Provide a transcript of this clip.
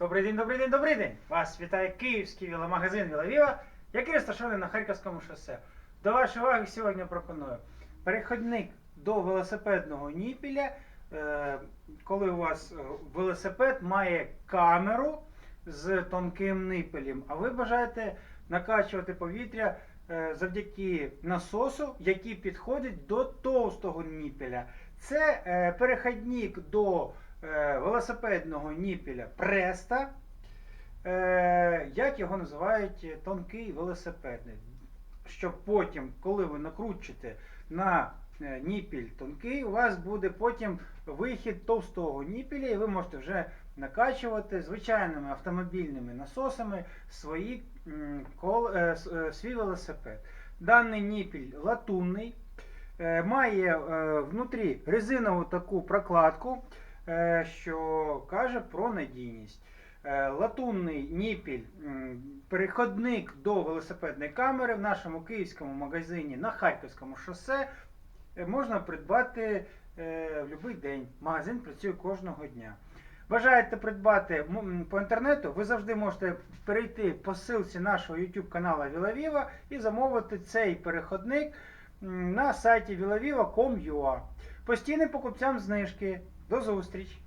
Добрий день, добрий день, добрий день! Вас вітає київський веломагазин Вілавіва, який розташований на Харківському шосе. До вашої уваги сьогодні пропоную переходник до велосипедного ніпіля, е, коли у вас е, велосипед має камеру з тонким нипелем, а ви бажаєте накачувати повітря е, завдяки насосу, який підходить до товстого ніпеля. Це е, переходник до е, велосипедного ніпеля Преста. Е, як його називають е, тонкий велосипедний. Щоб потім, коли ви накручите на е, ніпіль тонкий, у вас буде потім вихід товстого ніпіля, і ви можете вже накачувати звичайними автомобільними насосами свої, кол, е, е, свій велосипед. Даний ніпіль латунний, має е, внутрі резинову таку прокладку, е, що каже про надійність. Е, Латунний ніпіль, переходник до велосипедної камери в нашому київському магазині на Харківському шосе е, можна придбати е, в будь-який день. Магазин працює кожного дня. Бажаєте придбати по інтернету, ви завжди можете перейти по ссылці нашого YouTube каналу Вілавіва і замовити цей переходник на сайті vilaviva.com.ua. Постійним покупцям знижки. До зустрічі!